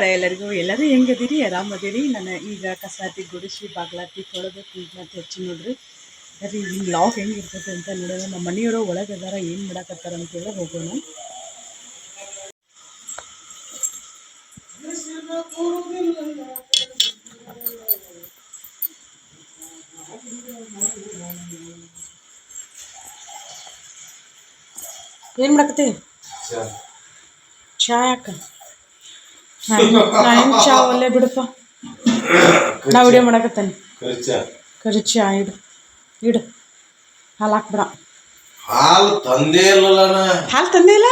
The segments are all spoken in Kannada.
ನಮಸ್ಕಾರ ಎಲ್ಲರಿಗೂ ಎಲ್ಲರೂ ಹೆಂಗದಿರಿ ಆರಾಮದಿರಿ ನಾನು ಈಗ ಕಸಾತಿ ಗುಡಿಸಿ ಬಾಗ್ಲಾತಿ ತೊಳೆದು ಕ್ಲೀನ್ ಮಾಡಿ ಹಚ್ಚಿ ನೋಡ್ರಿ. ಬರ್ರಿ ಈ ಲಾಗ್ ಹೆಂಗಿರ್ತೈತೆ ಅಂತ ನೋಡೋಣ. ನಮ್ಮ ಮನೆಯವರು ಒಳಗೆ ಅದಾರ ಏನು ಮಾಡಕತ್ತಾರ ಅಂತೇಳಿ ಹೋಗೋಣ. ಏನು ಮಾಡಕತ್ತಿ? ಚಾ ಯಾಕ? ನಾನು ಚಾ ಒಲ್ಲೆ ಬಿಡಪ್ಪ. ನಾ ವಿಡಿಯೋ ಮಾಡಕತ್ತೇನೆ. ಕರಿಚಿ. ಕರಿ ಚಾ ಇಡು. ಇಡು. ಹಾಲು ಹಾಕ್ಬಿಡ. ಹಾಲು ತಂದೇ ಇಲ್ಲ. ಹಾಲು ತಂದೇ ಇಲ್ಲ?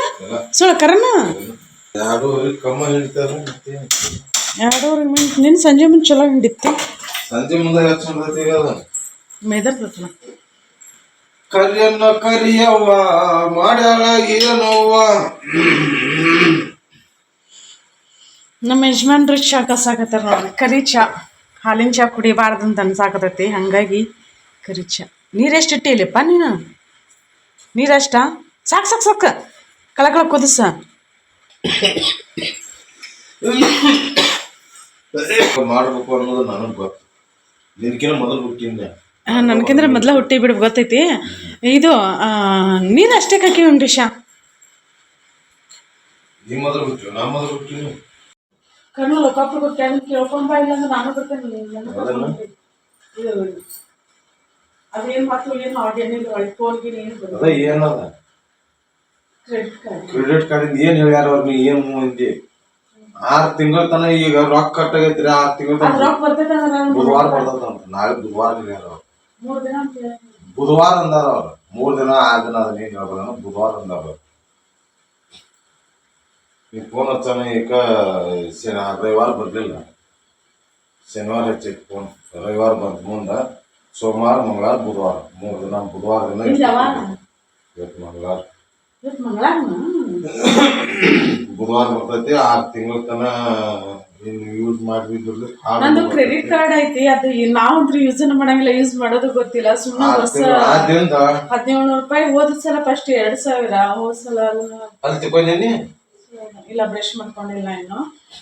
ಸುಳ ಕರನ? ಎರಡೂವರೆ ಮಿನಿಟ್ ನಿನ್ನ ಸಂಜೆ ಮುಂದೆ ಚಲೋ ಹಿಂಡಿತ್ತು. ಸಂಜೆ ಮುಂದೆ ಮೇದರ್ತನ ಕರಿಯನ್ನ ಕರಿಯವ್ವ ಮಾಡ್ಯಾಳ ಏನವ್ವ? ನಮ್ಮ ಯಜಮಾನ್ರು ಚಾ ಕಸಾಕತ್ತಾರ ನೋಡ್ರಿ ಕರಿ ಚಾ ಹಾಲಿನ ಚಾ ಕುಡಿಬಾರ್ದು ಅಂತ ಅನ್ಸಾಕತೈತಿ ಹಂಗಾಗಿ ಕರಿ ಚಾ ನೀರೆಷ್ಟು ಇಟ್ಟಿಲ್ಲಪ್ಪ ನೀನು? ನೀರಷ್ಟ ಸಾಕು ಸಾಕು ಸಾಕು. ಕಳಕಳ ಕಳ ಕುದಿಸ ಮಾಡಬೇಕು ಅನ್ನೋದು ನನಗ್ ಗೊತ್ತು. ನಿನ್ಕಿನ ಮೊದಲು ಹುಟ್ಟಿಂದೆ ನನಗಂದ್ರೆ ಮೊದಲ ಹುಟ್ಟಿ ಬಿಡು ಗೊತ್ತೈತಿ. ಇದು ನೀನ್ ಅಷ್ಟೇ ಕಾಕಿ ಉಂಟು ಶಾ ನೀ ಮೊದಲು ಹುಟ್ಟಿ ನಾ ಮೊದಲು ಹುಟ್ಟಿನಿ. ಕಣ್ಣು ಲೋಕಾಪುರ ಕೇಳ್ಕೊಂಬ ಇಲ್ಲ ಅಂದ್ರೆ ನಾನು ಬರ್ತೇನೆ. ಅದೇನ್ ಮಾತು ಏನು ಆರ್ಡಿಯನ್ ಫೋನ್ಗೆ ಏನು ಅದ ಏನದ? ಕ್ರೆಡಿಟ್ ಕಾರ್ಡ್ ಕ್ರೆಡಿಟ್ ಕಾರ್ಡ್ ಏನ್ ಹೇಳ್ಯಾರ ಅವ್ರ ಏನ್ ಮಂದಿ ಆರ್ ತಿಂಗಳ ತನ ಈಗ ರೊಕ್ಕ ಕಟ್ಟಾಗೈತ್ರಿ ಆರ್ ತಿಂಗಳ ತನ ರೊಕ್ಕ ಬುಧವಾರ ಬರ್ತದಂತ. ನಾಳೆ ಬುಧವಾರ ಹೇಳ್ಯಾರ ಅವ್ರು. ಬುಧವಾರ ಅಂದಾರ ಅವ್ರು. ಮೂರ್ ದಿನ ಆರ್ ದಿನ ಅದನ್ನ ಏನ್ ಹೇಳ್ಬೋದ ಬುಧವಾರ ಅಂದಾರ ಅವ್ರು. ಈ ಫೋನ್ ಹಚ್ಚಾನ ಈಗ ಶನಿ ರವಿವಾರ ಬರ್ಲಿಲ್ಲ. ಶನಿವಾರ ಹಚ್ಚಿತ್ತು ಫೋನ್ ರವಿವಾರ ಬಂದ ಮುಂದ ಸೋಮವಾರ ಮಂಗಳವಾರ ಬುಧವಾರ. ಮೂರು ದಿನ ಬುಧವಾರ ದಿನ ಇದು ಯಾವಾಗ? ಇವತ್ತು ಮಂಗಳವಾರ. ಬುಧವಾರ ಬರ್ತೈತಿ ಆರ್ ತಿಂಗಳ ತನ ಇನ್ ಯೂಸ್ ನಂದು ಕ್ರೆಡಿಟ್ ಕಾರ್ಡ್ ಐತಿ ಅದು ನಾವಂತ್ರು ಯೂಸ್ ಮಾಡಂಗಿಲ್ಲ ಯೂಸ್ ಮಾಡೋದು ಗೊತ್ತಿಲ್ಲ. ಸುಮ್ಮನೆ ತಿಂಗಳ ಹದಿನೇಳು ರೂಪಾಯಿ ಹೋದ ಸಲ ಫಸ್ಟ್ ಎರಡ್ ಸಾವಿರ ಹೋದ ಸಲ ಅಲ್ಲಿ ಇಲ್ಲ ಬ್ರಷ್ ಮಾಡ್ಕೊಂಡಿಲ್ಲ ಇನ್ನು.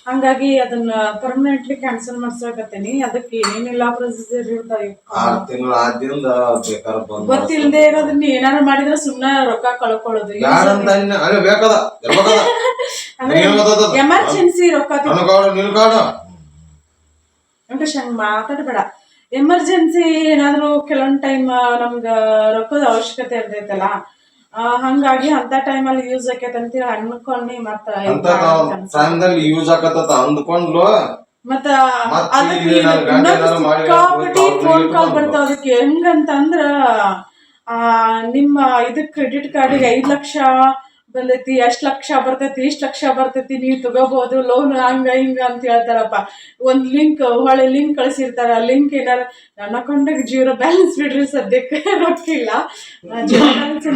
ಹಂಗಾಗಿ ಅದನ್ನ ಪರ್ಮನೆಂಟ್ಲಿ ಕ್ಯಾನ್ಸಲ್ ಮಾಡ್ಸಕತ್ತೇನಿ. ಅದಕ್ಕೆ ಏನಿಲ್ಲ ಪ್ರೊಸೀಜರ್ ಇರ್ತಾವೆ ಆರ್ ತಿಂಗಳ ಆದ್ರಿಂದ ಬೇಕಾದ್ರೆ ಬಂದ್ ಗೊತ್ತಿಲ್ಲದೆ ಇರೋದನ್ನ ಏನಾರು ಮಾಡಿದ್ರೆ ಸುಮ್ಮನೆ ರೊಕ್ಕ ಕಳ್ಕೊಳ್ಳೋದು. ಯಾರಂತ ಇನ್ನ ಅದೇ ಬೇಕದ ಇರ್ಬೇಕದ ಅಂದ್ರೆ ಎಮರ್ಜೆನ್ಸಿ ರೊಕ್ಕ ಹಂಗ್ ಮಾತಾಡ್ಬೇಡ. ಎಮರ್ಜೆನ್ಸಿ ಏನಾದ್ರು ಕೆಲವೊಂದ್ ಟೈಮ್ ನಮ್ಗ ರೊಕ್ಕದ ಅವಶ್ಯಕತೆ ಇರ್ತೈತಲ್ಲ ಹಂಗಾಗಿ ಅಂತ ಟೈಮಲ್ಲಿ ಯೂಸ್ ಆಕೈತೆ ಅಂತೇಳಿ ಅನ್ಕೊಂಡಿ ಮತ್ತ ಅಂತ ಯೂಸ್ ಆಗತ್ತ ಅಂದ್ಕೊಂಡ್ಲು ಮತ್ತ ಅದಕ್ಕೆ ಫೋನ್ ಕಾಲ್ ಬರ್ತಾವ. ಅದಕ್ಕೆ ಹೆಂಗಂತಂದ್ರ ಆ ನಿಮ್ಮ ಇದಕ್ ಕ್ರೆಡಿಟ್ ಕಾರ್ಡಿಗೆ ಐದ್ ಲಕ್ಷ ಬಂದೈತಿ ಎಷ್ಟ್ ಲಕ್ಷ ಬರ್ತೈತಿ, ಇಷ್ಟ್ ಲಕ್ಷ ಬರ್ತೈತಿ, ನೀವು ತಗೋಬಹುದು ಲೋನ್ ಹಂಗ, ಹಿಂಗ ಅಂತ ಹೇಳ್ತಾರಪ್ಪ. ಒಂದ್ ಲಿಂಕ್ ಹೊಳೆ ಲಿಂಕ್ ಕಳ್ಸಿರ್ತಾರ ಲಿಂಕ್ ಏನಾರ ನನ್ನ ಅಕೌಂಟಿಗೆ ಜೀರೋ ಬ್ಯಾಲೆನ್ಸ್ ಬಿಡ್ರಿ ಸದ್ಯಕ್ಕೆ, ರೊಕ್ಕಿಲ್ಲ. ಜೀರೋ ಬ್ಯಾಲೆನ್ಸ್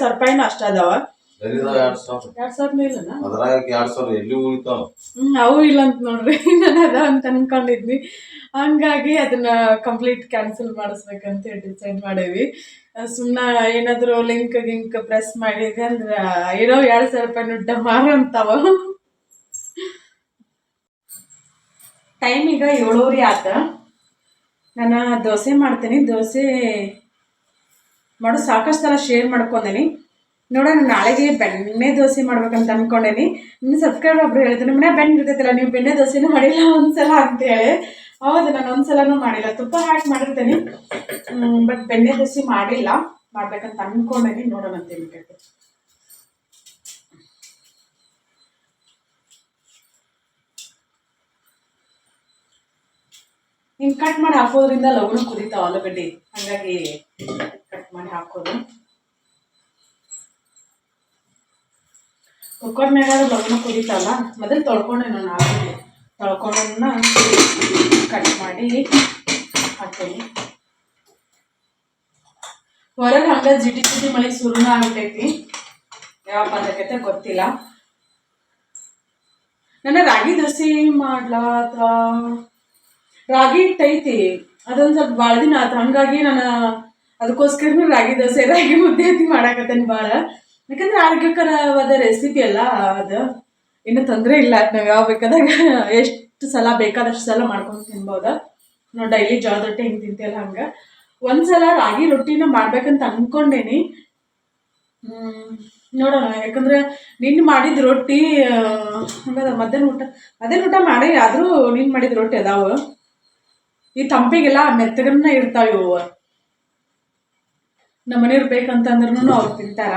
ಸಾವಿರ ರೂಪಾಯಿನ ಅಷ್ಟ ಅದಾವ. ಎರಡ್ ಸಾವಿರ. ಎರಡ್ ಸಾವಿರ ಇಲ್ಲನಾ? ಅದ್ರಾಗ ಎರಡ್ ಸಾವಿರ ಎಲ್ಲಿ ಉಳಿತಾವ ಹ್ಮ್ ಅವು ಇಲ್ಲ ಅಂತ ನೋಡ್ರಿ. ನಾನು ಅದ ಅಂತ ಅನ್ಕೊಂಡಿದ್ನಿ. ಹಂಗಾಗಿ ಅದನ್ನ ಕಂಪ್ಲೀಟ್ ಕ್ಯಾನ್ಸಲ್ ಮಾಡಿಸ್ಬೇಕಂತ ಹೇಳಿ ಡಿಸೈಡ್ ಮಾಡೇವಿ. ಸುಮ್ಮನೆ ಏನಾದ್ರು ಲಿಂಕ್ ಗಿಂಕ್ ಪ್ರೆಸ್ ಮಾಡಿದ್ವಿ ಅಂದ್ರೆ ಇರೋ ಎರಡ್ ಸಾವಿರ ರೂಪಾಯಿ ನುಡ್ಡ ಮಾರು ಅಂತಾವ. ಟೈಮ್ ಈಗ ಏಳೂರಿ ಆತ. ನಾನು ದೋಸೆ ಮಾಡ್ತೀನಿ. ದೋಸೆ ಮಾಡೋ ಸಾಕಷ್ಟು ಸಲ ಶೇರ್ ಮಾಡ್ಕೊಂಡೇನಿ. ನೋಡೋಣ ನಾಳೆಗೆ ಬೆಣ್ಣೆ ದೋಸೆ ಮಾಡ್ಬೇಕಂತ ಅನ್ಕೊಂಡೇನಿ. ನಿಮ್ಮ ಸಬ್ಸ್ಕ್ರೈಬರ್ ಒಬ್ರು ನಿಮ್ಮ ಮನೆ ಬೆಣ್ಣೆ ಇರ್ತೈತಲ್ಲ, ನೀವು ಬೆಣ್ಣೆ ದೋಸೆನೂ ಮಾಡಿಲ್ಲ, ಒಂದ್ಸಲ ಅಂತೇಳಿ ಹೌದು, ನಾನು ಒಂದ್ಸಲನೂ ಮಾಡಿಲ್ಲ. ತುಪ್ಪ ಹಾಕಿ ಮಾಡಿರ್ತೇನೆ. ಬಟ್ ಬೆಣ್ಣೆ ದೋಸೆ ಮಾಡಿಲ್ಲ. ಮಾಡ್ಬೇಕಂತ ಅನ್ಕೊಂಡೇನಿ. ನೋಡೋಣ ಅಂತ ಹೇಳ್ಬೇಕು ಹಿಂಗೆ ಕಟ್ ಮಾಡಿ ಹಾಕೋದ್ರಿಂದ ಲವಣ ಕುದೀತಾವ ಆಲೂಗಡ್ಡೆ. ಹಾಗಾಗಿ ಕಟ್ ಮಾಡಿ ಹಾಕೋದು. ಕುಕ್ಕರ್ನಾಗ ಲಗ್ನ ಕುದೀತಲ್ಲ ಮೊದಲು ತೊಳ್ಕೊಂಡೆ ನಾನು ಹಾಕಿದ್ದೆ ತೊಳ್ಕೊಂಡನ್ನ ಕಟ್ ಮಾಡಿ ಹಾಕ್ತೀನಿ. ಹೊರಗೆ ಹಂಗ ಜಿಟಿ ಜಿಟಿ ಮಳೆ ಸುರುನ ಆಗ್ತೈತಿ. ಯಾವ ಪದಕತೆ ಗೊತ್ತಿಲ್ಲ. ನನ್ನ ರಾಗಿ ದೋಸೆ ಮಾಡ್ಲಾ ರಾಗಿ ಹಿಟ್ಟು ಐತಿ ಅದೊಂದು ಸ್ವಲ್ಪ ಭಾಳ ದಿನ ಆತು. ಹಂಗಾಗಿ ನಾನು ಅದಕ್ಕೋಸ್ಕರನೂ ರಾಗಿ ದೋಸೆ ರಾಗಿ ಮುದ್ದೆ ಐತಿ ಮಾಡಾಕತ್ತೇನೆ ಭಾಳ ಯಾಕಂದ್ರೆ ಆರೋಗ್ಯಕರವಾದ ರೆಸಿಪಿ ಅಲ್ಲ ಅದು. ಏನು ತೊಂದರೆ ಇಲ್ಲ, ನಾವು ಯಾವ ಬೇಕಾದಾಗ ಎಷ್ಟು ಸಲ ಬೇಕಾದಷ್ಟು ಸಲ ಮಾಡ್ಕೊಂಡು ತಿನ್ಬೋದು. ನಾವು ಡೈಲಿ ಜೋಳದ ರೊಟ್ಟಿ ಹಿಂಗೆ ತಿಂತೀವಲ್ಲ ಹಂಗೆ. ಒಂದ್ಸಲ ರಾಗಿ ರೊಟ್ಟಿನ ಮಾಡ್ಬೇಕಂತ ಅಂದ್ಕೊಂಡೇನಿ ನೋಡೋಣ, ಯಾಕಂದ್ರೆ ನಿನ್ನ ಮಾಡಿದ ರೊಟ್ಟಿ ಹಂಗದ, ಮಧ್ಯಾಹ್ನ ಊಟ ಮಧ್ಯಾಹ್ನ ಊಟ ಮಾಡಿ ಆದರೂ ನೀನು ಮಾಡಿದ ರೊಟ್ಟಿ ಅದಾವ. ಈ ತಂಪಿಗೆಲ್ಲ ಮೆತ್ತಗನ್ನ ಇರ್ತಾವೆ ಇವು. ನಮ್ಮ ಬೇಕಂತಂದ್ರೂ ಅವ್ರು ತಿಂತಾರ.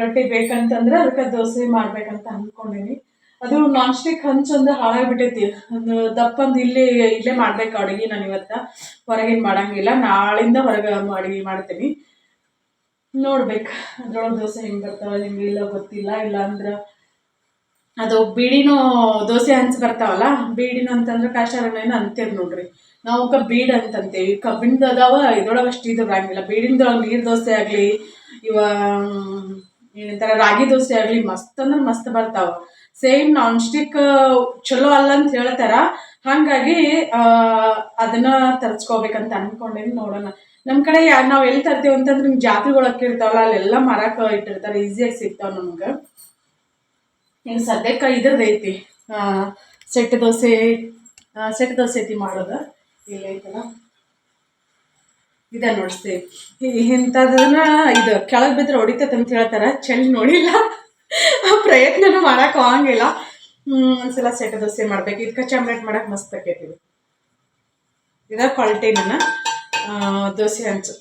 ರೊಟ್ಟಿ ಬೇಕಂತಂದ್ರೆ ಅದಕ್ಕೆ ದೋಸೆ ಮಾಡ್ಬೇಕಂತ ಅಂದ್ಕೊಂಡೀನಿ. ಅದು ನಾನ್ ಸ್ಟಿಕ್ ಹಂಚೊಂದು ಹಾಳಾಗ್ಬಿಟ್ಟೈತಿ. ಒಂದು ದಪ್ಪಂದು ಇಲ್ಲೇ ಇಲ್ಲೇ ಮಾಡ್ಬೇಕು ಅಡುಗೆ ನಾನು ಇವತ್ತು. ಹೊರಗಿನ ಮಾಡಂಗಿಲ್ಲ. ನಾಳಿಂದ ಹೊರಗೆ ಅಡುಗೆ ಮಾಡ್ತೀನಿ. ನೋಡ್ಬೇಕು. ಅದ್ರೊಳಗೆ ದೋಸೆ ಹೆಂಗೆ ಬರ್ತಾವ, ಹೆಂಗೆ ಇಲ್ಲ ಗೊತ್ತಿಲ್ಲ. ಇಲ್ಲ ಅಂದ್ರೆ ಅದು ಬೀಡಿನೂ ದೋಸೆ ಹಂಚ್ ಬರ್ತಾವಲ್ಲ, ಬೀಡಿನ ಅಂತಂದ್ರೆ ಕಾಶಾರನೇನು ಅಂತೀರಿ ನೋಡ್ರಿ. ನಾವು ಕ ಬೀಡ್ ಅಂತಂತೀವಿ ಕಬ್ಬಿಣದ ಅದಾವ, ಇದ್ರೊಳಗೆ ಅಷ್ಟು ಇದು ಬರಂಗಿಲ್ಲ ಬೀಡಿನದೊಳಗೆ ನೀರು ದೋಸೆ ಆಗಲಿ, ಇವ ಏನಂತಾರ ರಾಗಿ ದೋಸೆ ಆಗಲಿ ಮಸ್ತ್ ಅಂದ್ರೆ ಮಸ್ತ್ ಬರ್ತಾವ. ಸೇಮ್ ನಾನ್ ಸ್ಟಿಕ್ ಚಲೋ ಅಲ್ಲ ಅಂತ ಹೇಳ್ತಾರ. ಹಾಗಾಗಿ ಅದನ್ನ ತರ್ಸ್ಕೋಬೇಕಂತ ಅನ್ಕೊಂಡೇನು ನೋಡೋಣ. ನಮ್ಮ ಕಡೆ ನಾವು ಎಲ್ಲಿ ತರ್ತೀವಿ ಅಂತಂದ್ರೆ ನಿಮ್ಗೆ ಜಾತ್ರೆಗಳು ಇರ್ತಾವಲ್ಲ ಅಲ್ಲೆಲ್ಲ ಮರಕ್ಕೆ ಇಟ್ಟಿರ್ತಾರ ಈಸಿಯಾಗಿ ಸಿಗ್ತಾವ ನಮ್ಗ. ಈಗ ಸದ್ಯಕ್ಕ ಇದ್ರದ್ ಐತಿ. ಆ, ಸೆಟ್ ದೋಸೆ ಸೆಟ್ ದೋಸೆ ಐತಿ ಮಾಡೋದು. ಇಲ್ಲ ಐತಲ್ಲ? ಇದೆ ನೋಡಿಸ್ತೀವಿ ಇಂಥದನ್ನ ಇದು ಕೆಳಗೆ ಬಿದ್ರೆ ಹೊಡಿತೈತೆ ಅಂತ ಹೇಳ್ತಾರೆ. ಚೆಲ್ಲಿ ನೋಡಿಲ್ಲ. ಆ ಪ್ರಯತ್ನನೂ ಮಾಡಕ್ಕೆ ಆಗಂಗಿಲ್ಲ. ಒಂದ್ಸಲ ಸೆಟ್ ದೋಸೆ ಮಾಡ್ಬೇಕು. ಇದಕ್ಕೆ ಚಾಮ್ಲೆಟ್ ಮಾಡಕ್ಕೆ ಮಸ್ತ್ ಆಕೈತಿ. ಇದು ಇದ ಕ್ವಾಲಿಟಿ ನನ್ನ ದೋಸೆ ಹಂಚು.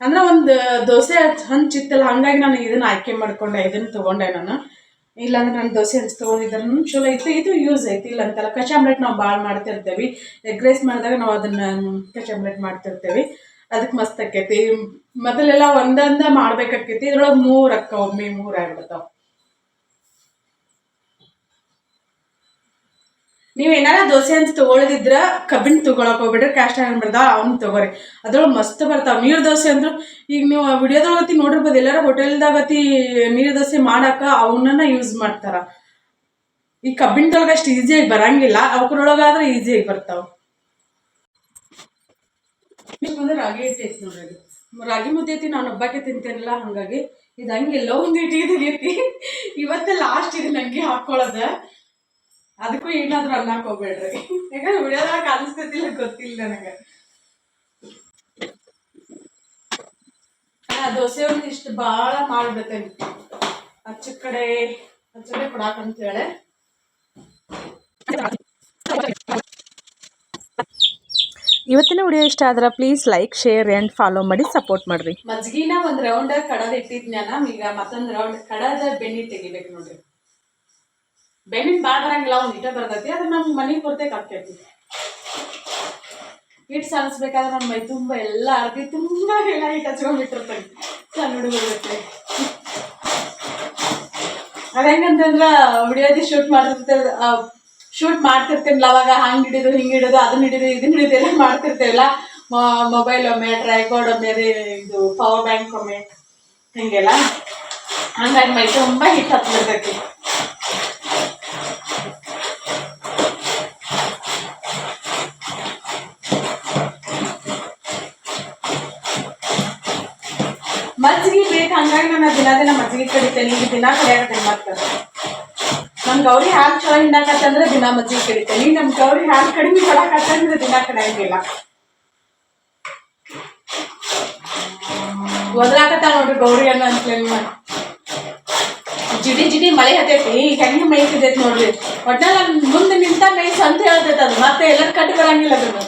ಅಂದ್ರೆ ಒಂದು ದೋಸೆ ಹಂಚಿತ್ತಲ್ಲ, ಹಂಗಾಗಿ ನಾನು ಇದನ್ನ ಆಯ್ಕೆ ಮಾಡ್ಕೊಂಡೆ. ಇದನ್ನ ತಗೊಂಡೆ ನಾನು. ಇಲ್ಲಾಂದ್ರೆ ನಾನು ದೋಸೆ ಹಂಚು ತೊಗೊಂಡಿದ್ರು ಚಲೋ ಐತಿ ಇದು ಯೂಸ್ ಐತಿ ಇಲ್ಲ ಅಂತಲ್ಲ ಕಚ್ ಆಮ್ಲೆಟ್ ನಾವು ಭಾಳ ಮಾಡ್ತಿರ್ತೇವೆ. ಎಗ್ ರೈಸ್ ಮಾಡಿದಾಗ ನಾವು ಅದನ್ನ ಕಚ್ ಆಮ್ಲೆಟ್ ಮಾಡ್ತಿರ್ತೇವೆ. ಅದಕ್ಕೆ ಮಸ್ತ್ ಆಕೈತಿ ಮೊದಲೆಲ್ಲ ಒಂದೊಂದ ಮಾಡ್ಬೇಕಾಕೈತಿ ಇದ್ರೊಳಗೆ ಮೂರು ಅಕ್ಕ, ಒಮ್ಮೆ ಮೂರು ಆಗ್ಬಿಡ್ತಾವ. ನೀವು ಏನಾರ ದೋಸೆ ಅಂತ ತಗೊಳ್ದಿದ್ರ ಕಬ್ಬಿನ ತಗೊಳಕ್ ಹೋಗ್ಬಿಟ್ರೆ ಕ್ಯಾಸ್ಟ್ ಐರನ್ ಬರ್ತಾವ ಅವ್ನ ತಗೋರಿ. ಅದ್ರೊಳಗೆ ಮಸ್ತ್ ಬರ್ತಾವ. ನೀರ್ ದೋಸೆ ಅಂದ್ರು, ಈಗ ನೀವು ವಿಡಿಯೋದೊಳಗತಿ ನೋಡಿರ್ಬೋದು, ಎಲ್ಲಾರ ಹೋಟೆಲ್ದಾಗತಿ ನೀರ್ ದೋಸೆ ಮಾಡಾಕ ಅವನ್ನ ಯೂಸ್ ಮಾಡ್ತಾರ. ಈ ಕಬ್ಬಿಣದೊಳಗೆ ಅಷ್ಟು ಈಸಿಯಾಗಿ ಬರಂಗಿಲ್ಲ, ಅವಕ್ರೊಳಗಾದ್ರೆ ಈಸಿಯಾಗಿ ಬರ್ತಾವ. ರಾಗಿ ಹಿಟ್ಟು ಐತಿ ನೋಡ್ರಿ ರಾಗಿ ಮುದ್ದೆ ಐತಿ, ನಾನು ಹಬ್ಬಕ್ಕೆ ತಿಂತೇನಲ್ಲ, ಹಂಗಾಗಿ ಇದು ಎಲ್ಲೋ ಒಂದು ಇಟ್ಟಿದ್ದೀರಿ ಇವತ್ತೇ ಲಾಸ್ಟ್ ಇದು ನಂಗೆ ಹಾಕೊಳ್ಳೋದ ಅದಕ್ಕೂ ಏನಾದ್ರೂ ಅನ್ನಕ್ ಹೋಗ್ಬೇಡ್ರಿ. ಯಾಕಂದ್ರೆ ವಿಡಿಯೋದಾಗ ಕಾಣಿಸ್ತೈತಿಲ್ಲ ಗೊತ್ತಿಲ್ಲ ನನಗೆ ದೋಸೆ ಒಂದು ಇಷ್ಟು ಭಾಳ ಮಾಡ್ಬಿಡ್ತೇನೆ ಅಚ್ಚ ಕಡೆ ಅಚ್ಚ ಕಡೆ ಕೊಡಾಕಂತ ಹೇಳಿ. ಇವತ್ತಿನ ವಿಡಿಯೋ ಇಷ್ಟ ಆದ್ರೆ please like share and follow ಮಾಡಿ ಸಪೋರ್ಟ್ ಮಾಡಿರಿ. ಮಜ್ಗಿನ ಒಂದ್ ರೌಂಡ್ ಕಡದ ಇಟ್ಟಿದ್ನ ಈಗ ಮತ್ತೊಂದ್ ರೌಂಡ್ ಕಡದ ಬೆಣ್ಣಿ ತೆಗಿಬೇಕು ನೋಡ್ರಿ. ಬೆಣ್ಣಿನ ಭಾಳ ಬರಂಗಿಲ್ಲ, ಒಂದು ಇಟ ಬರ್ತೈತಿ ಅದು ನಮ್ಮ ಮನೆಗೆ ಕೊರತೆ ಆಕೈತಿ ಹಿಟ್ಟು ಸಾಲಿಸ್ಬೇಕಾದ್ರೆ ನಮ್ಮ ಮೈ ತುಂಬ ಎಲ್ಲ ಅರ್ಧಿ ತುಂಬ ಎಲ್ಲ ಹಿಟ್ಟು ಹಚ್ಕೊಂಡ್ಬಿಟ್ಟಿರ್ತೀನಿ ಸಣ್ಣ ಹುಡುಗರುತ್ತೆ ಅದ ಹೆಂಗಂತಂದ್ರೆ ವಿಡಿಯೋದಿ ಶೂಟ್ ಮಾಡ್ತಿರ್ತೇವೆ ಶೂಟ್ ಮಾಡ್ತಿರ್ತೇನಲ್ಲ ಅವಾಗ ಹಂಗ್ ಹಿಡಿದು, ಹಿಂಗೆ ಹಿಡಿದು ಅದನ್ನ ಹಿಡಿದು ಇದನ್ನ ಹಿಡಿದು ಎಲ್ಲ ಮಾಡ್ತಿರ್ತೇವಲ್ಲ. ಮೊಬೈಲ್ ಒಮ್ಮೆ ಟ್ರೈಪಾಡ್ ಒಮ್ಮೆ ಇದು ಪವರ್ ಬ್ಯಾಂಕ್ ಒಮ್ಮೆ, ಹಿಂಗೆಲ್ಲ. ಹಂಗಾಗಿ ಮೈ ತುಂಬ ಹಿಟ್ಟು ಹತ್ಬಿಡ್ತೈತಿ. ಹಂಗಾಗಿ ನಾನು ದಿನ ದಿನ ಮಜ್ಜಿಗೆ ಕಡಿತೇನೆ ಈಗ ದಿನ ಕಡಿಯಾಕತ್ತೇನೆ ಮತ್ತೆ ನಮ್ಮ ಗೌರಿ ಹಾಲು ಚಲೋ ಹಿಂಡಾಕತ್ತಂದ್ರೆ ದಿನ ಮಜ್ಜಿಗೆ ಕಡಿತೇನೆ ನಮ್ಮ ಗೌರಿ ಹಾಲು ಕಡಿಮೆ ಕೊಡಕತ್ತಂದ್ರೆ ದಿನ ಕಡಿಯಂಗಿಲ್ಲ ಒದ್ರಾಕತ್ತ ನೋಡ್ರಿ ಗೌರಿ ಅನ್ನ ಅಂತೇಳಿ ಜಿಡಿ ಜಿಡಿ ಮಳೆ ಹತ್ತೈತಿ ಹೆಂಗೆ ಮೇಯ್ತಿದೈತಿ ನೋಡ್ರಿ. ಒಟ್ಟ ನನ್ ಮುಂದೆ ನಿಂತ ಮೇಯ್ಸ್ ಅಂತ ಹೇಳ್ತೈತೆ ಅದು. ಮತ್ತೆ ಎಲ್ಲರ ಕಟ್ಟಿ ಬರಂಗಿಲ್ಲ ಅದನ್ನು.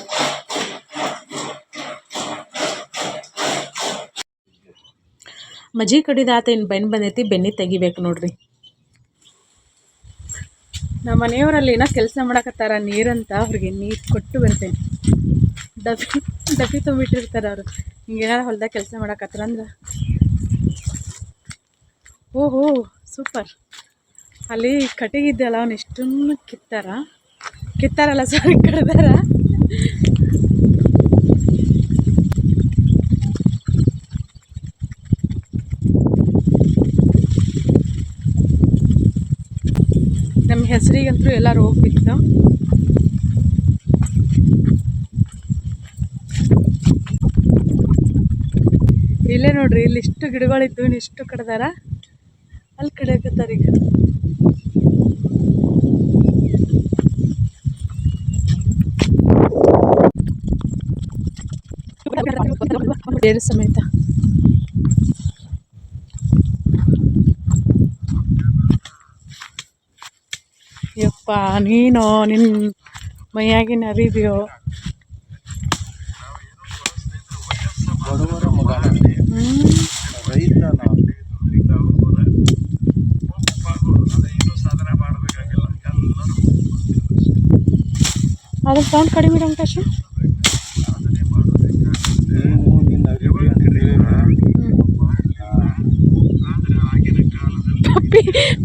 ಮಜ್ಜಿಗೆ ಕಡಿದಾತ ಇನ್ನು ಬೆನ್ನು ಬಂದೈತಿ, ಬೆನ್ನಿ ತೆಗಿಬೇಕು ನೋಡ್ರಿ. ನಮ್ಮ ಮನೆಯವರಲ್ಲಿ ಏನೋ ಕೆಲಸ ಮಾಡಕತ್ತಾರ, ನೀರಂತ ಅವ್ರಿಗೆ ನೀರು ಕೊಟ್ಟು ಬರ್ತೇನೆ. ಡಬ್ಬಿ ಡಬ್ಬಿ ತುಂಬಿಟ್ಟಿರ್ತಾರೆ ಅವರು. ಹಿಂಗೇನಾರು ಹೊಲ್ದಾಗ ಕೆಲಸ ಮಾಡಕತ್ತಾರ ಅಂದ್ರೆ. ಓಹೋ, ಸೂಪರ್. ಅಲ್ಲಿ ಕಟ್ಟಿಗಿದ್ದಲ್ಲ ಅವ್ನು ಇಷ್ಟನ್ನು ಕಿತ್ತಾರ. ಕಿತ್ತಾರಲ್ಲ ಸರ್ ಕಡ್ದಾರ. ಹೆಸರಿಗಂತೂ ಎಲ್ಲರೂ ಹೋಗ್ಬಿಟ್ಟು ಇಲ್ಲೇ ನೋಡ್ರಿ, ಇಲ್ಲಿ ಇಷ್ಟು ಗಿಡಗಳಿದ್ದು ಇಷ್ಟು ಕಡ್ದಾರ. ಅಲ್ಲಿ ಕಡಿಯಕತ್ತಾರ ಈಗ. ಬೇರೆ ಸಮೇತ. ಯಪ್ಪ ನೀನು ನಿನ್ನ ಮೈಯಾಗಿನ ಅರಿವಿಯೋ ಅದಕ್ಕೆ ಅದ್ರ ಸೌಂಡ್ ಕಡಿಮೆ ಇಡೋ ಅವಕಾಶ ನೀನು ನಿನ್ನ ಅರಿವಿ ಅಂತ ಹೇಳಿದ್ರೆ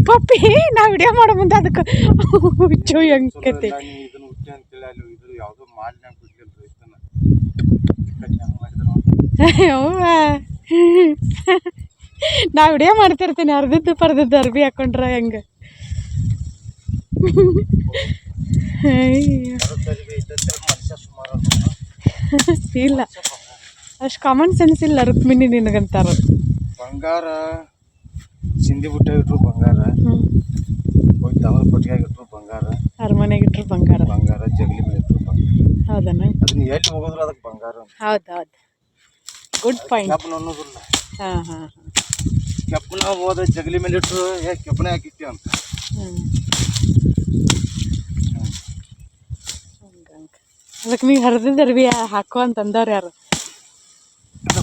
ಪಪ್ಪಿ ನಾ ವಿಡಿಯೋ ಮಾಡೋ ಮುಂದೆ ಅದಕ್ಕೆ ಹುಚ್ಚು ಹೆಂಗೈತಿ ನಾ ವಿಡಿಯೋ ಮಾಡ್ತಿರ್ತೀನಿ ಅರ್ಧದ್ದು ಪರ್ದದ್ದು ಅರ್ಬಿ ಹಾಕೊಂಡ್ರ ಹೆಂಗೆ. ಇಲ್ಲ. ಅಷ್ಟು ಕಾಮನ್ ಸೆನ್ಸ್ ಇಲ್ಲ ರುಕ್ಮಿಣಿ ನಿನಗಂತಾರ. ಬಂಗಾರ. ಸಿಂಧಿ ಬುಟ್ಟ ಇಟ್ರು ಬಂಗಾರ ಹೋಗಿ ತವರ ಪಟ್ಟಿಯಾಗ ಇಟ್ರು ಬಂಗಾರ ಅರಮನೆಗೆ ಇಟ್ರು ಬಂಗಾರ. ಬಂಗಾರ ಜಗಲಿ ಮೇಲೆ ಇಟ್ರು ಹೌದನ? ಅದನ್ನ ಎಲ್ಲಿ ಹೋಗೋದ್ರ ಅದಕ್ಕೆ ಬಂಗಾರ ಹೌದು ಹೌದು ಗುಡ್ ಪಾಯಿಂಟ್ ಕೆಪ್ಪನ ಅನ್ನೋದಿಲ್ಲ. ಹಾಂ ಹಾಂ ಕೆಪ್ಪನ ಹೋದ ಜಗಲಿ ಮೇಲೆ ಇಟ್ರು ಏ ಕೆಪ್ಪನ ಹಾಕಿಟ್ಟಿ ಅಂತ. ಅದಕ್ಕೆ ನೀವು ಹರಿದಿದ್ದ ಅರ್ವಿ ಹಾಕೋ ಅಂತಂದವ್ರು ಯಾರು?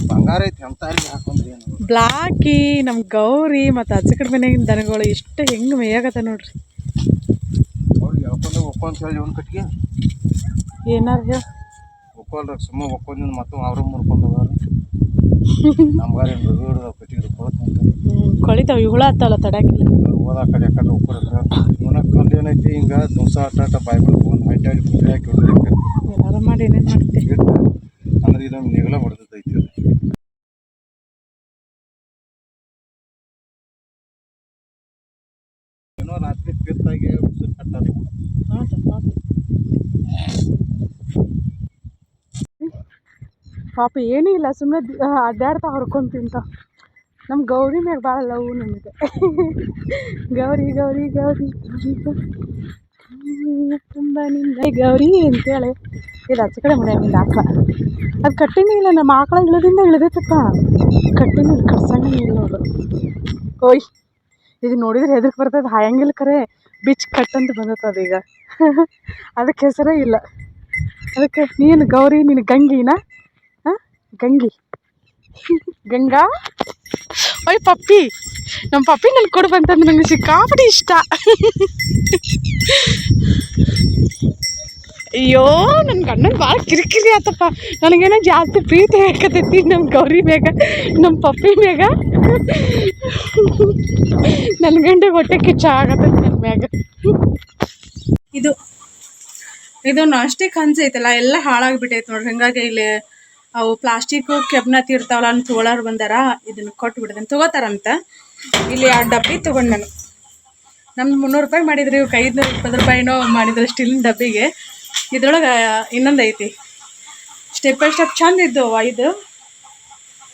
ಬಂಗಾರ ಐತಿ ಅಂತ ಹಾಕೊಂಡ್ರಿ ಬ್ಲಾಕಿ ನಮ್ಮ ಗೌರಿ ಮತ್ತು ಅಚ್ಚ ಕಡೆ ದನಗಳು ಇಷ್ಟು ಹೆಂಗೆ ಮೇಯಾಗತ್ತ ನೋಡ್ರಿ. ಅವ್ರಿಗೆ ಹೇಳ್ಕೊಂಡು ಒಪ್ಪ ಅಂತ ಹೇಳಿ ಒಂದು ಕಟ್ಟಿಗೆ. ಏನಾರ ಹೇಳ. ಒಪ್ಪಲ್ರ ಸುಮ್ಮ ಒಪ್ಕೊಂಡಿದ್ದು ಮತ್ತೆ ಅವರು ಮುರ್ಕೊಂಡು ಹೋಗಾರ. ನಮ್ಗಾರ ಏನು ರವಿ ಹಿಡ್ದು ಕಟ್ಟಿಗೆ ಕೊಳತಂತ ಹ್ಞೂ ಕೊಳಿತಾವ ಹುಳ ಹತ್ತವಲ್ಲ ತಡ್ಯಾಕಿಲ್ಲ. ಹೋದ ಕಡೆ ಇವನ ಕಲ್ಲು ಏನೈತಿ ಹಿಂಗೆ ದಿವಸ ಅಟ್ಟ ಅಟ್ಟ ಬಾಯ್ಬಿಟ್ಟು ಒಂದು ಹೈಟ್ ಆಡಿ ಕುದುರೆ ಹಾಕಿ ಹೊಡ್ದೈತೆ ಏನಾರ ಮಾಡಿ ಏನೇನು ಮಾಡ್ತೀವಿ ಅಂದ್ರೆ ಇದೊಂದು ನೆಗಲ ಏನೋ ರಾತ್ರಿ ಪಿತ್ತಾಗಿ ಉಸಿರು ಕಟ್ಟೋದು ಪಾಪ, ಏನೂ ಇಲ್ಲ ಸುಮ್ಮನೆ ಅಡ್ಡಾಡ್ತಾ ಹೊರ್ಕೊಂತಿಂತ ನಮ್ಮ ಗೌರಿ ಮ್ಯಾಗ ಭಾಳ ಲವ್ ನಮಗೆ. ಗೌರಿ ಗೌರಿ ಗೌರಿ. ತುಂಬ ನಿಂದ ಗೌರಿ ಅಂತೇಳಿ. ಇದು ಹಚ್ಚ ಕಡೆ ಮನೆಯಾಗಿಂದ ಆಕಳ ಅದು ಕಟ್ಟಿನೇ ಇಲ್ಲ, ನಮ್ಮ ಆಕಳ ಇಳದಿಂದ ಇಳಿದೈತಪ್ಪ. ಕಟ್ಟಿನ ಇಲ್ಲ ಇಲ್ಲ ಅವರು ಓಯ್. ಇದು ನೋಡಿದ್ರೆ ಹೆದರ್ಕ್ ಬರ್ತದೆ. ಹಾಯಂಗಿಲ್ಲ ಖರೆ ಬಿಚ್ ಕಟ್ ಅಂತ ಬಂದತ್ತದ ಈಗ. ಅದಕ್ಕೆ ಹೆಸರೇ ಇಲ್ಲ. ಅದಕ್ಕೆ ನೀನು ಗೌರಿ, ನೀನು ಗಂಗಿನಾ? ಹಾಂ? ಗಂಗಿ. ಗಂಗಾ? ಓಯ್ ಪಪ್ಪಿ ನಮ್ಮ ಪಪ್ಪಿ ನನ್ಗೆ ಕೊಡು ಬಂತಂದ್ರೆ ನಂಗೆ ಸಿಕ್ಕಾಪಟ್ಟೆ ಇಷ್ಟ. ಅಯ್ಯೋ ನನ್ನ ಗಂಡನ ಭಾಳ ಕಿರಿಕಿರಿ ಆತಪ್ಪ. ನನಗೇನ ಜಾಸ್ತಿ ಪ್ರೀತಿ ಹಾಕತೈತಿ ನಮ್ಮ ಗೌರಿ ಬೇಗ ನಮ್ಮ ಪಪ್ಪಿ ಬೇಗ. ನನ್ನ ಗಂಡ ಹೊಟ್ಟೆ ಕಿಚ್ಚ ಆಗತೈತಿ ನನ್ನ ಮ್ಯಾಗ. ಇದು ಇದು ನಾಸ್ಟಿಕ್ ಕನ್ಸೈತಲ್ಲ ಐತಲ್ಲ, ಎಲ್ಲ ಹಾಳಾಗ್ಬಿಟ್ಟೈತೆ ನೋಡ್ರಿ ಹಂಗಾಗಿ ಇಲ್ಲಿ ಅವು ಪ್ಲಾಸ್ಟಿಕ್ಕು ಕೆಬ್ನ ತೀರ್ತಾವಲ್ಲ ಅಂತ ತೊಗೊಳೋರು ಬಂದಾರ, ಇದನ್ನ ಕೊಟ್ಟು ಬಿಡ್ದೇನೆ ತೊಗೋತಾರಂತ? ಇಲ್ಲಿ ಆ ಡಬ್ಬಿ ತೊಗೊಂಡು ನಾನು. ನಮ್ದು ಮುನ್ನೂರು ರೂಪಾಯಿ ಮಾಡಿದ್ರಿ ಇವಾಗ ಐದುನೂರು ಇಪ್ಪತ್ತು ರೂಪಾಯಿನೋ ಮಾಡಿದ್ರು ಸ್ಟೀಲಿನ ಡಬ್ಬಿಗೆ. ಇದ್ರೊಳಗೆ ಇನ್ನೊಂದು ಐತಿ. ಸ್ಟೆಪ್ ಬೈ ಸ್ಟೆಪ್ ಚಂದ ಇದ್ದು ಐದು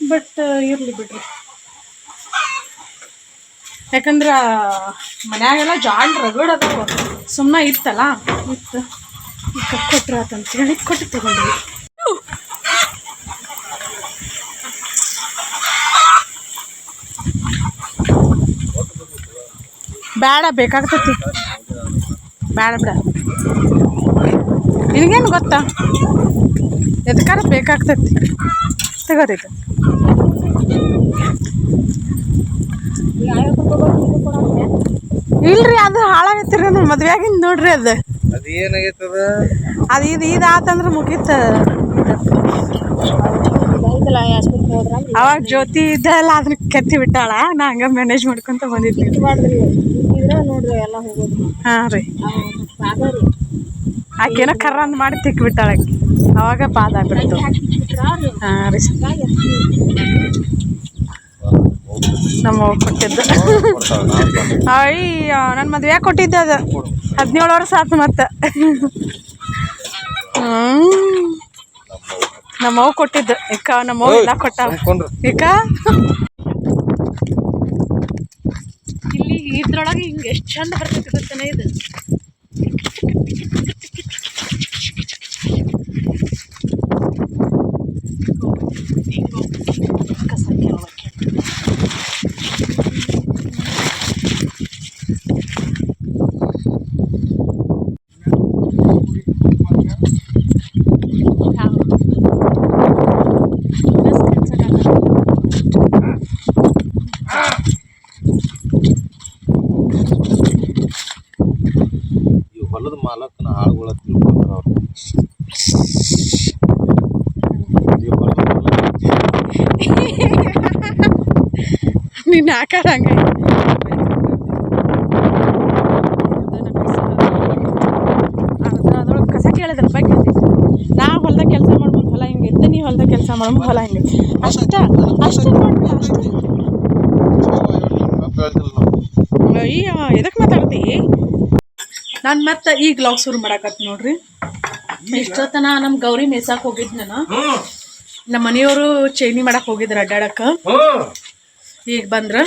ಬಟ್ ಇರಲಿ ಬಿಡ್ರಿ. ಯಾಕಂದ್ರೆ, ಮನ್ಯಾಗೆಲ್ಲ ಜಾಂಡ್ ರಗಡ್ ಅದಾವ. ಸುಮ್ಮನೆ ಇತ್ತಲ್ಲ, ಇತ್ತು ಕೊಟ್ರ ಅಂತೇಳಿ ಕೊಟ್ಟು ತಗೊಂಡ್ವಿ. ಬೇಡ ಬೇಕಾಗ್ತತಿ. ಬೇಡ ಬಿಡ ನಿನಗೇನು ಗೊತ್ತಾ? ಎದಕ್ಕಾರ ಬೇಕಾಗ್ತೈತಿ. ತಗೋರಿ ಇದು. ಇಲ್ರಿ ಅದು ಹಾಳಾಗೈತಿ ರೀ ಮದ್ವೆ ಆಗಿಂದ ನೋಡ್ರಿ ಅದು. ಅದು ಏನಾಗೈತದ? ಅದು ಇದು ಇದು ಆತಂದ್ರೆ ಮುಗೀತ. ಅವಾಗ ಜ್ಯೋತಿ ಇದ್ದಲ್ಲ ಅದನ್ನ ಕೆತ್ತಿ ಬಿಟ್ಟಾಳ. ನಾ ಹಂಗ ಮ್ಯಾನೇಜ್ ಮಾಡ್ಕೊಂತ ಬಂದಿದ್ದೆ. ನೋಡ್ರಿ ಎಲ್ಲ ಹೋಗೋದು. ಹಾಂ ರೀ. ಆಕೇನೋ ಕರ್ರ ಅಂದ್ ಮಾಡಿ ತಿಕ್ ಬಿಟ್ಟಾಳ ಆಕಿ. ಅವಾಗ ಪಾದ ಆಗ್ಬಿಡ್ತು. ನಮ್ಮ ಕೊಟ್ಟಿದ್ದ. ಅಯ್ಯ ನನ್ನ ಮದ್ವೆ ಕೊಟ್ಟಿದ್ದ ಅದು? ಹದಿನೇಳು ವರ್ಷ ಆತು ಮತ್ತೆ. ಹ್ಞೂ ನಮ್ಮ ಅವ್ವ ಕೊಟ್ಟಿದ್ದು. ಇಕ್ಕ, ನಮ್ಮ ಅವ್ವ ಎಲ್ಲ ಕೊಟ್ಟಾವ ಇಕ್ಕ? ಇಲ್ಲಿ ಇದ್ರೊಳಗೆ ಹಿಂಗೆ ಎಷ್ಟು ಚಂದ ಬರ್ತೈತಿ ಗೊತ್ತೇನ ಇದು ಹಿಂಗ್ ಹೋಗ್- ಹೊಲದ ಮಾಲಕನ ಆಳುಗಳ ತಿಳ್ಕೊತಾರ ಅವರು ನೀನು ಆಕಾರ ಹಂಗೆ ಅದ್ರೊಳಗೆ ಕಸ ಕೇಳಿದ್ರ ಬಗ್ಗೆ ನಾ ಹೊಲ್ದಾಗ ಕೆಲಸ ಮಾಡ್ಬೋದು ಹೊಲ ಹಿಂಗೆ ಇತ್ತು ನೀ ಹೊಲ್ದಾಗ ಕೆಲಸ ಮಾಡ್ಬೋದು ಹೊಲ ಹಿಂಗೆ ಅಷ್ಟ ಅಷ್ಟೇ ಮಾಡ್ಬಿಡ ಅಷ್ಟೇ. ಅಯ್ಯ ಎದಕ್ಕೆ ಮಾತಾಡ್ತಿ? ನಾನು ಮತ್ತೆ ಈಗ ಲಾಗ್ ಶುರು ಮಾಡಾಕತ್ ನೋಡ್ರಿ. ಇಷ್ಟೊತ್ತನ ನಮ್ಮ ಗೌರಿ ಮೇಸಾಕ್ ಹೋಗಿದ್ ನಾನು ನಮ್ಮ ಮನೆಯವರು ಚೈನಿ ಮಾಡಕ್ ಹೋಗಿದ್ರ ಅಡ್ಡಾಡಕ್ಕ ಈಗ ಬಂದ್ರ.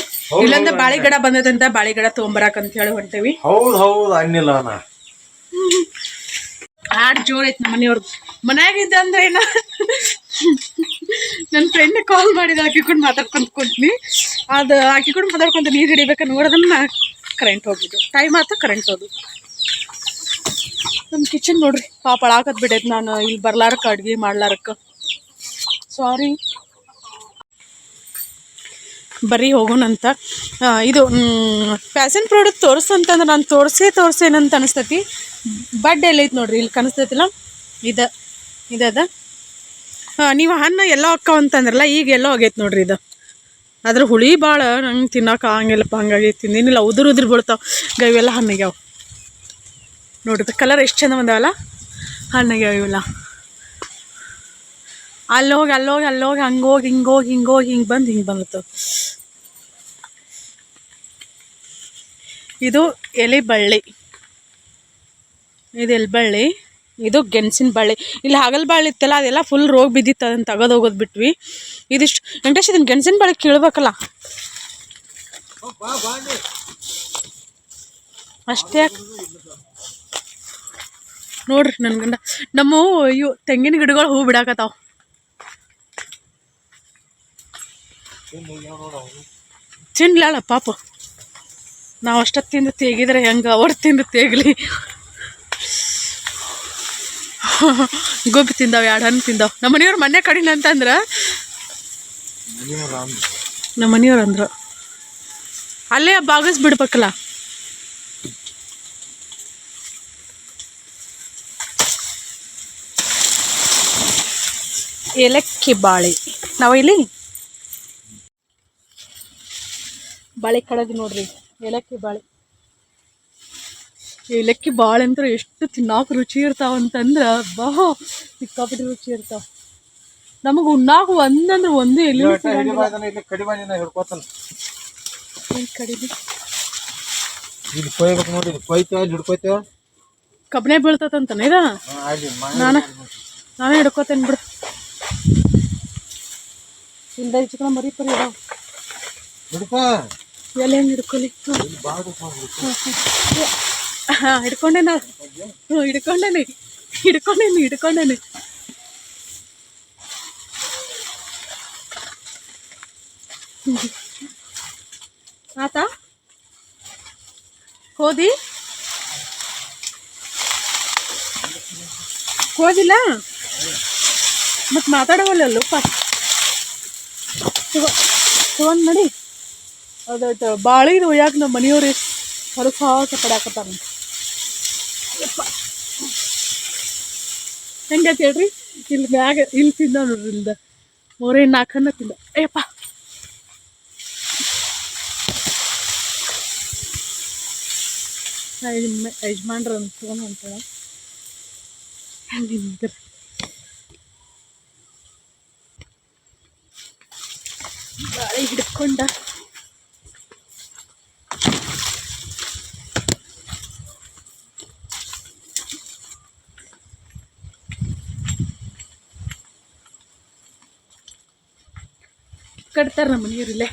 ಇಲ್ಲಂದ ಬಾಳಿ ಗಿಡ ಬಂದದಂತ ಬಾಳಿ ಗಿಡ ತೊಗೊಂಬರಾಕ ಅಂತ ಹೇಳಿ ಹೊಂಟೇವಿ. ಹೌದು ಹೌದು ಅನ್ನಿಲ್ಲ ಹಾಡ್ ಜೋರ್ ಐತ್ ನಮ್ಮ ಮನೆಯವ್ರದ್ದು ಮನ್ಯಾಗಿದ್ದ ಅಂದ್ರೆ ಏನ? ನನ್ನ ಫ್ರೆಂಡ್ ಕಾಲ್ ಮಾಡಿದ ಆಕಿ ಕೂಡ ಮಾತಾಡ್ಕೊಂತ ಕುಂತೀನಿ. ಅದು ಆಕಿ ಕೂಡ ಮಾತಾಡ್ಕೊಂತ ನೀರು ಹಿಡಿಬೇಕ ನೋಡೋದನ್ನ ಕರೆಂಟ್ ಹೋಗಿದ್ದು. ಟೈಮ್ ಆತ ಕರೆಂಟ್ ಹೋದು. ನಮ್ಮ ಕಿಚನ್ ನೋಡ್ರಿ ಪಾಪ ಅಳಾಕತ್ ಬಿಡೈತ್ ನಾನು. ಇಲ್ಲಿ ಬರ್ಲಾರಕ್ಕ, ಅಡ್ಗೆ ಮಾಡ್ಲಾರಕ್ಕ. ಸಾರಿ ಬರೀ ಹೋಗೋಣಂತ. ಇದು ಫ್ಯಾಷನ್ ಪ್ರಾಡಕ್ಟ್ ತೋರಿಸ್ತಂತಂದ್ರೆ ನಾನು ತೋರಿಸೇ ತೋರಿಸೇನಂತ ಅನಿಸ್ತೈತಿ. ಬಡ್ ಎಲ್ಲೈತೆ ನೋಡ್ರಿ, ಇಲ್ಲಿ ಕಾಣಿಸ್ತೈತಿಲ್ಲ ಇದು, ಇದದ? ನೀವು ಹಣ್ಣು ಎಲ್ಲ ಅಕ್ಕ ಅಂತಂದ್ರಲ್ಲ ಈಗ ಎಲ್ಲ ಆಗೈತೆ ನೋಡ್ರಿ ಇದು. ಅದ್ರ ಹುಳಿ ಭಾಳ ನಂಗೆ ತಿನ್ನೋಕೆ ಆಗಂಗಿಲ್ಲಪ್ಪ ಹಂಗಾಗಿ ತಿಂದಿನಿಲ್ಲ ಉದುರು ಉದುರು ಬೀಳ್ತಾವೆ. ಗೈವೆಲ್ಲ ಹಣ್ಣಿಗ್ಯಾವ ನೋಡ್ರಿ ಕಲರ್ ಎಷ್ಟು ಚಂದ ಬಂದವಲ್ಲ? ಹಣ್ಣಿಗೆ ಇವೆಲ್ಲ ಅಲ್ಲೋಗಿ ಅಲ್ಲೋಗಿ ಅಲ್ಲೋಗಿ ಹಂಗೋಗಿ ಹಿಂಗೋಗಿ ಹಿಂಗೋಗಿ ಹಿಂಗೆ ಬಂದು, ಹಿಂಗೆ ಬಂದಿತ್ತು ಇದು ಎಲೆ ಬಳ್ಳಿ. ಇದು ಎಲೆ ಬಳ್ಳಿ, ಇದು ಗೆಣಸಿನ ಬಳ್ಳಿ. ಇಲ್ಲಿ ಹಾಗಲ್ ಬಳ್ಳಿ ಇತ್ತಲ್ಲ, ಅದೆಲ್ಲ ಫುಲ್ ರೋಗ ಬಿದ್ದಿತ್ತು, ಅದನ್ನು ತೆಗೆದು ಹೋಗೋದು ಬಿಟ್ವಿ. ಇದಿಷ್ಟು, ವೆಂಕಟೇಶ್ ಇದನ್ನು ಗೆಣಸಿನ ಬಳ್ಳಿ ಕೀಳ್ಬೇಕಲ್ಲ? ಅಷ್ಟೇ ನೋಡ್ರಿ ನನ್ನ ಗಂಡ. ನಮ್ಮ ಇವು ತೆಂಗಿನ ಗಿಡಗಳು ಹೂ ಬಿಡಾಕತ್ತಾವ. ತಿನ್ಲಾಳ ಪಾಪ. ನಾವು ಅಷ್ಟೊತ್ತು ತಿಂದು ತೇಗಿದ್ರೆ ಹೆಂಗೆ ಅವ್ರು ತಿಂದು ತೇಗ್ಲಿ. ಗೋಬಿ ತಿಂದಾವ ಎರಡು ಹಣ್ಣು ತಿಂದಾವ. ನಮ್ಮ ಮನೆಯವ್ರ ಮನೆ ಕಡಿನ ಅಂತಂದ್ರೆ ನಮ್ಮ ಮನೆಯವ್ರು ಅಂದರು. ಅಲ್ಲೇ ಬಾಗಸ್ ಬಿಡ್ಬೇಕಲ್ಲ. ಏಲಕ್ಕಿ ಬಾಳೆ. ನಾವು ಇಲ್ಲಿ ಬಾಳೆ ಕಡದು ನೋಡ್ರಿ ಏಲಕ್ಕಿ ಬಾಳೆ. ಏಲಕ್ಕಿ ಬಾಳೆ ಅಂದ್ರೆ ಎಷ್ಟು ತಿನ್ನಾಕ ರುಚಿ ಇರ್ತಾವ ಅಂತಂದ್ರ ಬಾ ಸಿಕ್ಕಾಪಟ್ಟೆ ರುಚಿ ಇರ್ತಾವ. ನಮಗೆ ಉಣ್ಣಾಕ ಒಂದಂದ್ರೆ ಒಂದು ಎಲ್ಲಿ ಕಬ್ಬನೆ ಬೀಳ್ತದಂತಾನೆ ಇದ ನಾನು ನಾನೇ ಹಿಡ್ಕೋತೇನೆ ಬಿಡು. ಇಲ್ದ ಚಿಕನ್ ಮರಿ ಪರಿ ಇದಾವ ಹಿಡ್ಕೋ ಎಲ್ಲಿ ಹೆಂಗೆ ಹಿಡ್ಕೊಲಿ ಹಾಂ ಹಿಡ್ಕೊಂಡೆ ನಾ ಹ್ಞೂ ಹಿಡ್ಕೊಂಡೇನೆ ಹಿಡ್ಕೊಂಡೇನಿ ಹಿಡ್ಕೊಂಡೇನಿ ಆತಾ ಹೋದಿ ಹೋದಿಲ್ಲ ಮತ್ತೆ ಮಾತಾಡವಲ್ಲಲ್ಲಪ್ಪ ತಗೊಂಡು ನಡಿ. ಅದಟ್ಟು ಬಾಳಿದು ಒಯ್ಯಾಕ ನಮ್ಮ ಮನೆಯವ್ರು? ಎಷ್ಟು ಹೊರಗೆ ಸಾಸ ಪಡ್ಯಾಕತ್ತಾರ ಹೆಂಗೈತೆ ಹೇಳ್ರಿ? ಇಲ್ಲಿ ಮ್ಯಾಗ, ಇಲ್ಲಿ ತಿಂದ ನೋಡ್ರಿ ಇಲ್ದ ಮೂರೇ ನಾಲ್ಕನ್ನ ತಿಂದ. ಏಪ್ಪ ಯಜಮಾನ್ರ ಅಂತ ಫೋನ್ ಅಂತಾಳ ಹಿಡ್ಕೊಂಡ ಕಟ್ತಾರ ನಮ್ಮ ಮನೆಯವ್ರಿಲ್ಲೇ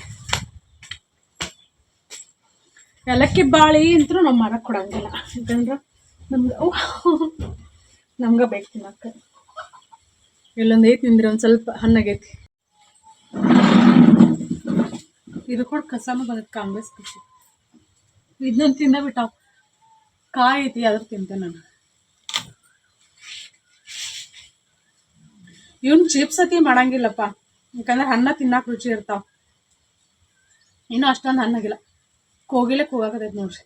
ಏಲಕ್ಕಿ ಬಾಳಿ ಅಂತೂ ನಾವು ಮರ ಕೊಡಂಗಿಲ್ಲ. ಯಾಕಂದ್ರೆ ನಮ್ಗೆ ನಮ್ಗೆ ಬೇಕು ತಿನ್ನಕ್ಕೆ ಇಲ್ಲೊಂದು ಐತಿ ನಿಂದ್ರೆ ಒಂದು ಸ್ವಲ್ಪ ಹಣ್ಣಾಗೈತಿ ಇದು ಕೂಡ ಕಸಾನು ಬಂದೈತೆ ಕಾಂಗ್ರೆಸ್ ಇದನ್ನ ತಿಂದ ಬಿಟ್ಟಾವ ಕಾಯಿ ಐತಿ ಅದ್ರ ತಿಂತೆ ನಾನು. ಇವನ್ ಚಿಪ್ಸ್ ಅತಿ ಮಾಡಂಗಿಲ್ಲಪ್ಪ. ಯಾಕಂದ್ರೆ ಹಣ್ಣ ತಿನ್ನಾಕ ರುಚಿ ಇರ್ತಾವ. ಇನ್ನೂ ಅಷ್ಟೊಂದು ಹಣ್ಣಾಗಿಲ್ಲ ಕೋಗಿಲೆ ಕೂಗಾಕತೈತಿ ನೋಡ್ರಿ.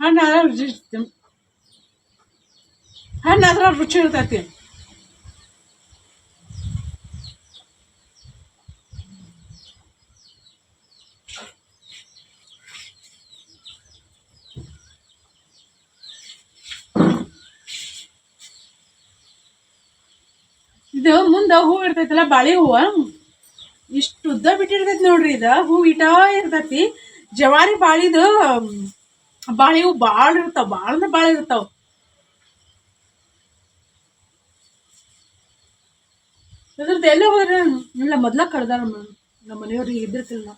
ಹಣ್ಣಾದ್ರೆ ರುಚಿ ಇರ್ತೈತಿ ಹಣ್ಣಾದ್ರೆ ರುಚಿ ಇರ್ತೈತಿ. ಇದು ಮುಂದೆ ಹೂ ಇರ್ತೈತಲ್ಲ, ಬಾಳೆ ಹೂವು. ಇಷ್ಟು ಉದ್ದ ಬಿಟ್ಟಿರ್ತೈತಿ ನೋಡ್ರಿ ಇದು. ಹೂ ಇಟ ಇರ್ತೈತಿ. ಜವಾರಿ ಬಾಳಿದು, ಬಾಳೆ ಹೂ ಭಾಳ ಇರ್ತಾವ ಭಾಳ ಅಂದ್ರೆ ಇರ್ತಾವ. ಇದ್ರದ್ದು ಎಲ್ಲ ಹೋದ್ರೆ ಇಲ್ಲ, ಮೊದ್ಲ ಕಡ್ದಾರ ನಮ್ಮ ಮನೆಯವ್ರಿಗೆ ಇದ್ದಿರ್ತಿಲ್ಲ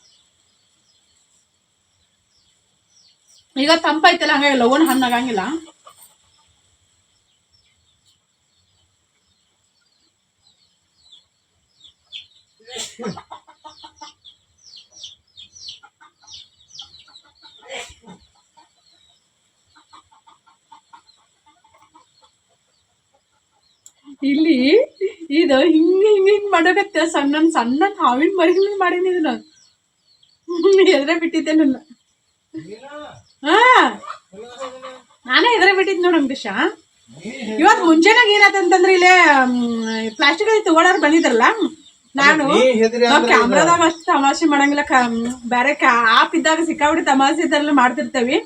ಈಗ ತಂಪ ಹಂಗಾಗಿ ಲವಣ ಹಣ್ಣು ಆಗಂಗಿಲ್ಲ ಇಲ್ಲಿ ಇದು ಹಿಂಗ ಹಿಂಗ ಹಿಂಗ್ ಮಾಡಕತ್ತೆ ಸಣ್ಣ ಸಣ್ಣ ಹಾವಿನ ಮರಿಗಳು ಮಾಡೀನಿ ಇದನ್ನ. ಎದ್ರೆ ಬಿಟ್ಟಿದ್ದೆ ನನ್ನ. ಹಾ. ನಾನೇ ಎದ್ರೆ ಬಿಟ್ಟಿದ್ ನೋಡು ಅಂಬಿಶ ಇವತ್ತು ಮುಂಚೆನಾಗ ಏನಾತಂತಂದ್ರೆ ಇಲ್ಲೇ ಪ್ಲಾಸ್ಟಿಕ್ ತಗೊಳ್ಳೋರು ಬಂದಿದ್ರಲ್ಲ? ನಾನು ಕ್ಯಾಮ್ರಾದಾಗ ಅಷ್ಟು ತಮಾಷೆ ಮಾಡಂಗಿಲ್ಲ. ಬೇರೆ ಆಪ್ ಇದ್ದಾಗ ಸಿಕ್ಕಾಬಿಟ್ಟು ತಮಾಷೆ ಇದೆಲ್ಲ ಮಾಡ್ತಿರ್ತೇವಿ.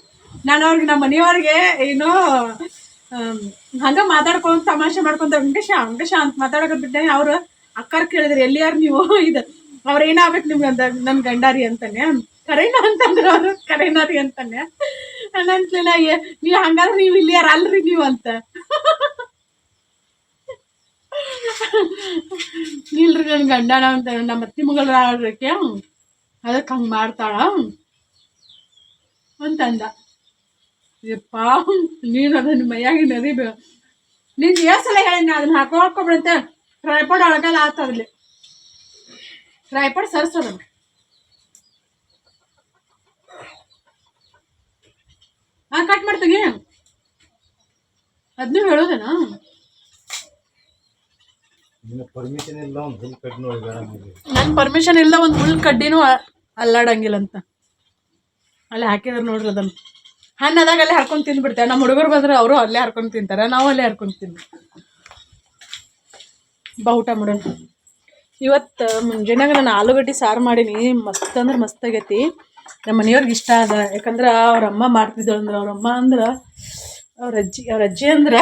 ನಾನು ಅವ್ರಿಗೆ ನಮ್ಮ ಮನೆಯವ್ರಿಗೆ ಏನೋ ಹಂಗ ಮಾತಾಡ್ಕೊಂಡ್ ತಮಾಷೆ ಮಾಡ್ಕೊಂತ ವೆಂಕಟೇಶ ವೆಂಕಟೇಶ ಅಂತ ಮಾತಾಡಕ್ ಬಿಟ್ಟೆ ಅವ್ರು ಅಕ್ಕರ್ ಕೇಳಿದ್ರು ಎಲ್ಲಿ ಯಾರು ನೀವು? ಇದು ಅವ್ರ ಏನಾಗ್ಬೇಕು ನಿಮ್ಗೆ ಅಂತ ನನ್ ಗಂಡಾರಿ ಅಂತಾನೆ. ಕರೇನ ಅಂತಂದ್ರ ಅವ್ರು ಕರೇನಾರಿ ಅಂತಾನೆ. ನಂತಲಿಲ್ಲ ನೀವು ಹಂಗಾದ್ರೆ ನೀವು ಇಲ್ಲಿ ಯಾರು ಅಲ್ರಿ ನೀವು ಅಂತ. ಇಲ್ರಿ ನನ್ ಗಂಡನ ಅಂತ ನಮ್ಮ ಅತ್ತಿ ಮಗಳ ಆಡ್ರಕ್ಕೆ ಅದಕ್ಕೆ ಹಂಗೆ ಮಾಡ್ತಾಳ. ಅಂತಂದ. ಯಪ್ಪ ನೀನು ಅದನ್ನ ಮೈಯಾಗಿ ನರಿಬೇ. ನೀನು ಎಷ್ಟು ಸಲ ಹೇಳಿ ಅದನ್ನ ಹಾಕೋ ಹಾಕೋಬಿಡಂತೆ ಟ್ರೈಪಾಡ್ ಒಳಗಲ್ಲ ಆತದ್ಲಿ ಟ್ರೈಪಾಡ್ ಸರ್ಸದ ಹಾ ಕಟ್ ಮಾಡ್ತೀವಿ ಅದನ್ನೂ ಹೇಳೋದೇನ? ನನ್ ಇಲ್ಲ ಒಂದು ಹುಲ್ ನನ್ನ ಪರ್ಮಿಷನ್ ಇಲ್ಲ ಒಂದು ಹುಲ್ ಕಡ್ಡಿನೂ ಅಲ್ಲಾಡಂಗಿಲ್ಲ ಅಂತ. ಅಲ್ಲಿ ಹಾಕಿದ್ರ ನೋಡ್ರಿ ಅದನ್ನು. ಹಣ್ಣಾದಾಗ ಅಲ್ಲೇ ಹರ್ಕೊಂಡು ತಿಂದ್ಬಿಡ್ತೇವೆ ನಮ್ಮ ಹುಡುಗರು ಬಂದ್ರೆ ಅವರು ಅಲ್ಲೇ ಹರ್ಕೊಂಡು ತಿಂತಾರೆ. ನಾವು ಅಲ್ಲೇ ಹರ್ಕೊಂಡು ತಿಂತೀವಿ ಬಹುಟ ಮಾಡೋಣ. ಇವತ್ತು ಮುಂಜಾನಾಗ ನಾನು ಆಲೂಗಡ್ಡೆ ಸಾರು ಮಾಡೀನಿ. ಮಸ್ತ್ ಅಂದ್ರೆ ಮಸ್ತ್ ಆಗೈತಿ. ನಮ್ಮ ಮನೆಯವ್ರಿಗೆ ಇಷ್ಟ ಅದ. ಯಾಕಂದ್ರೆ ಅವ್ರ ಅಮ್ಮ ಮಾಡ್ತಿದ್ದಳು ಅಂದ್ರೆ ಅವ್ರ ಅಮ್ಮ ಅಂದ್ರೆ ಅವ್ರ ಅಜ್ಜಿ ಅವ್ರ ಅಜ್ಜಿ ಅಂದ್ರೆ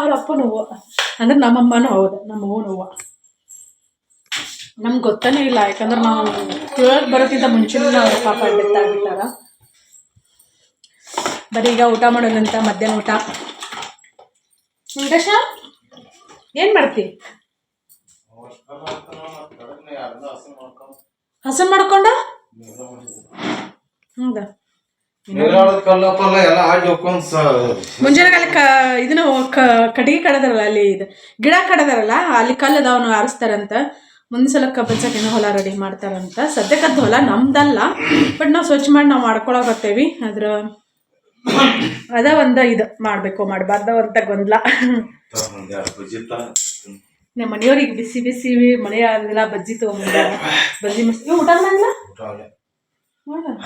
ಅವ್ರ ಅಪ್ಪ ನೋವು ಅಂದ್ರೆ ನಮ್ಮಮ್ಮನೂ ಹೌದು, ನಮ್ಮ ಅವ್ವ. ಹೂವು ನಮ್ಗೆ ಗೊತ್ತನೇ ಇಲ್ಲ. ಯಾಕಂದ್ರೆ ನಾವು ಕೇಳಕ್ಕೆ ಬರೋಕ್ಕಿಂತ ಮುಂಚೆನೂ ಅವ್ರ ಪಾಪ ಡೆತ್ ಬರೀ ಈಗ ಊಟ ಮಾಡೋಣಂತ ಮಧ್ಯಾಹ್ನ ಊಟ. ವೆಂಕಟೇಶ ಏನು ಮಾಡ್ತಿ? ಹಸನ್ ಮಾಡ್ಕೊಂಡ? ಹೌದಾ? ಮುಂಜಾನೆ ಅಲ್ಲಿ ಕ ಇದನ್ನ ಕಟ್ಟಿಗೆ ಕಡದಾರಲ್ಲ ಅಲ್ಲಿ ಇದು ಗಿಡ ಕಡದಾರಲ್ಲ ಅಲ್ಲಿ ಕಲ್ಲು ಅದಾವನು ಆರಿಸ್ತಾರಂತ. ಮುಂದಿನ ಸಲ ಕಬ್ಬನ್ಸಕ್ಕೇನೋ ಹೊಲ ರೆಡಿ ಮಾಡ್ತಾರಂತ. ಸದ್ಯಕ್ಕದ್ದು ಹೊಲ ನಮ್ದಲ್ಲ ಬಟ್ ನಾವು ಸ್ವಚ್ಛ ಮಾಡಿ ನಾವು ಮಾಡ್ಕೊಳಕತ್ತೇವಿ. ಅದ್ರ ಅದ ಒಂದ ಇದು ಮಾಡಬೇಕು ಮಾಡಬಾರ್ದ ಅಂತ ಗೊಂದಲ. ನಮ್ಮ ಮನೆಯವ್ರಿಗೆ ಬಿಸಿ ಬಿಸಿ ಮಳೆ ಆಗಲಿಲ್ಲ ಬಜ್ಜಿ ತಗೊಂಡ ಬಜ್ಜಿ ಮಸ್ತ್. ಊಟ ಮಾಡಿಲ್ಲ ಆಗಲ್ಲ.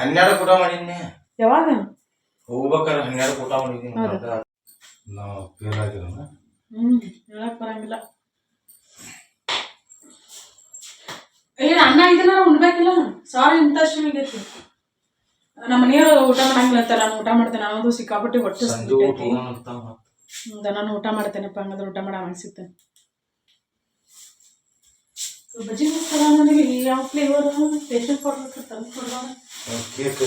ಹನ್ನೆರಡು ಊಟ ಮಾಡೀನಿ ಯಾವಾಗ? ಹೋಗ್ಬೇಕಾದ್ರೆ ಹನ್ನೆರಡು ಊಟ ಮಾಡಿದ್ದೀನಿ ನಾವು ಫೇಲ್ ಆಗಿರೋಣ ಹ್ಮ್ ಹೇಳಕ್ ಬರಂಗಿಲ್ಲ. ಏನ್ ಅನ್ನ ಇದನ್ನ ಉಣ್ಬೇಕಿಲ್ಲ? ಸಾರಿ ಇಂತ ಆಗೈತಿ ನಮ್ಮ ಮನೆಯವರು ಊಟ ಮಾಡಂಗಿಲ್ಲ ಅಂತ ನಾನು ಊಟ ಮಾಡ್ತೇನೆ. ಅನ್ನೋದು ಸಿಕ್ಕಾಪಟ್ಟಿ ಹೊಟ್ಟೆ ನಾನು ಊಟ ಮಾಡ್ತೇನೆಪ್ಪ ಹಂಗಂದ್ರೆ ಊಟ ಮಾಡ ಅನ್ಸುತ್ತೆ. ಬಜ್ಜಿ ಮಸಾಲ ಯಾವ ಫ್ಲೇವರ್ ಟೇಸ್ಟ್ ಪೌಡರ್ ತಂದು ಕೊಡೋಣ ಕೇಕ್